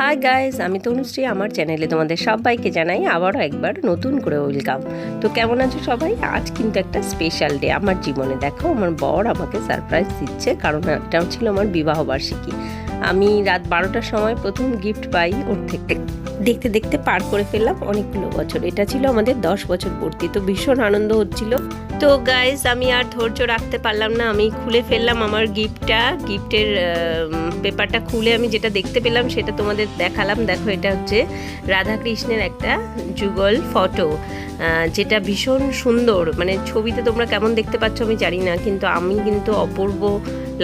Hi guys আমি তনুশ্রী, আমার চ্যানেলে তোমাদের সবাইকে জানাই আবারও একবার নতুন করে ওয়েলকাম তো কেমন আছো সবাই? আজ কিন্তু একটা স্পেশাল ডে আমার জীবনে দেখো, আমার বর আমাকে সারপ্রাইজ দিচ্ছে, কারণ এটাও ছিল আমার বিবাহবার্ষিকী আমি রাত বারোটার সময় প্রথম গিফট পাই, ওর থেকে। দেখতে দেখতে পার করে ফেললাম অনেকগুলো বছর। এটা ছিল আমাদের দশ বছর পূর্তি, তো ভীষণ আনন্দ হচ্ছিল। তো গাইস আমি আর ধৈর্য রাখতে পারলাম না। আমি খুলে ফেললাম আমার গিফটটা। গিফটের পেপারটা খুলে আমি যেটা দেখতে পেলাম সেটা তোমাদের দেখালাম। দেখো এটা হচ্ছে রাধা কৃষ্ণের একটা যুগল ফটো যেটা ভীষণ সুন্দর। মানে ছবিতে তোমরা কেমন দেখতে পাচ্ছ আমি জানি না, কিন্তু আমি কিন্তু অপূর্ব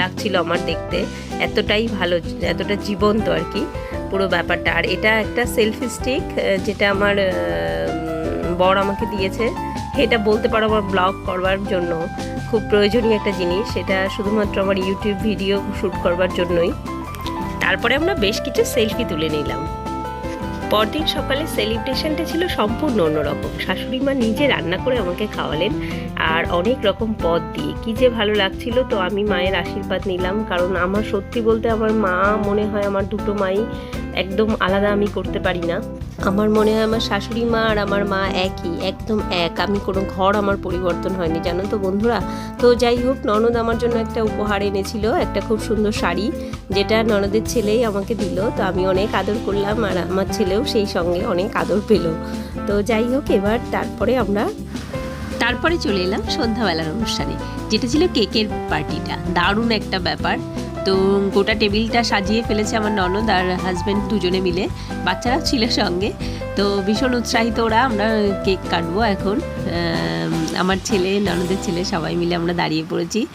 লাগছিল আমার দেখতে। এতটাই ভালো, এতটা জীবন্ত আর কি পুরো ব্যাপারটা। আর এটা একটা সেলফি স্টিক যেটা আমার বর আমাকে দিয়েছে। এটা বলতে পারো আমার ব্লগ করবার জন্য। খুব প্রয়োজনীয় একটা জিনিস, সেটা শুধুমাত্র আমার ইউটিউব ভিডিও শ্যুট করবার জন্যই। তারপরে আমরা বেশ কিছু সেলফি তুলে নিলাম। পরদিন সকালে সেলিব্রেশনটা ছিল সম্পূর্ণ অন্যরকম। শাশুড়ি মা নিজে রান্না করে আমাকে খাওয়ালেন, আর অনেক রকম পদ দিয়ে। কি যে ভালো লাগছিল, তো আমি মায়ের আশীর্বাদ নিলাম। কারণ আমার সত্যি বলতে আমার মা মনে হয় আমার দুটো মাই একদম আলাদা আমি করতে পারি না। আমার মনে হয় আমার শাশুড়ি মা আর আমার মা একই, একদম এক। আমি কোনো ঘর আমার পরিবর্তন হয়নি, জানো তো বন্ধুরা? তো যাই হোক, ননদ আমার জন্য একটা উপহার এনেছিল, একটা খুব সুন্দর শাড়ি, যেটা ননদের ছেলেই আমাকে দিল। তো আমি অনেক আদর করলাম আর আমার ছেলেও সেই সঙ্গে অনেক আদর পেল। তো যাই হোক, এবার তারপরে আমরা তারপরে চলে এলাম সন্ধ্যাবেলার অনুষ্ঠানে, যেটা ছিল কেকের পার্টিটা। দারুণ একটা ব্যাপার। তো গোটা টেবিলটা সাজিয়ে ফেলেছে আমার ননদ আর হাজব্যান্ড দুজনে মিলে। বাচ্চারা ছিল সঙ্গে। তো ভীষণ উৎসাহিত ওরা আমরা কেক কাটবো এখন। আম, আমার ছেলে ননদের ছেলে সবাই মিলে আমরা দাঁড়িয়ে পড়েছি।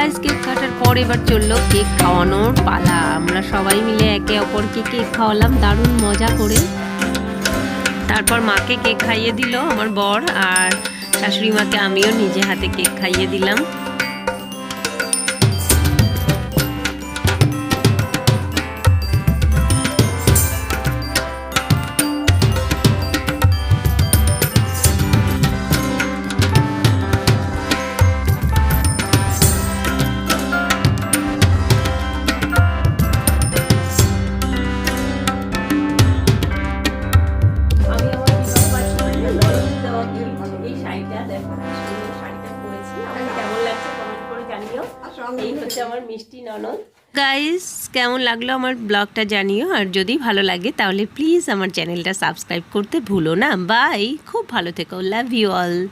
গাইজ কেক কাটার পর এবার চলল কেক খাওয়ানোর পালা। আমরা সবাই মিলে একে অপরকে কেক খাওয়ালাম, দারুণ মজা করে। তারপর মাকে কেক খাইয়ে দিল আমার বর আর শাশুড়ি মাকে আমিও নিজে হাতে কেক খাইয়ে দিলাম। গাইস কেমন লাগল আমার ব্লগটা জানিও? আর যদি ভালো লাগে, তাহলে প্লিজ আমার চ্যানেলটা সাবস্ক্রাইব করতে ভুলো না। বাই খুব ভালো থেকো। Love you all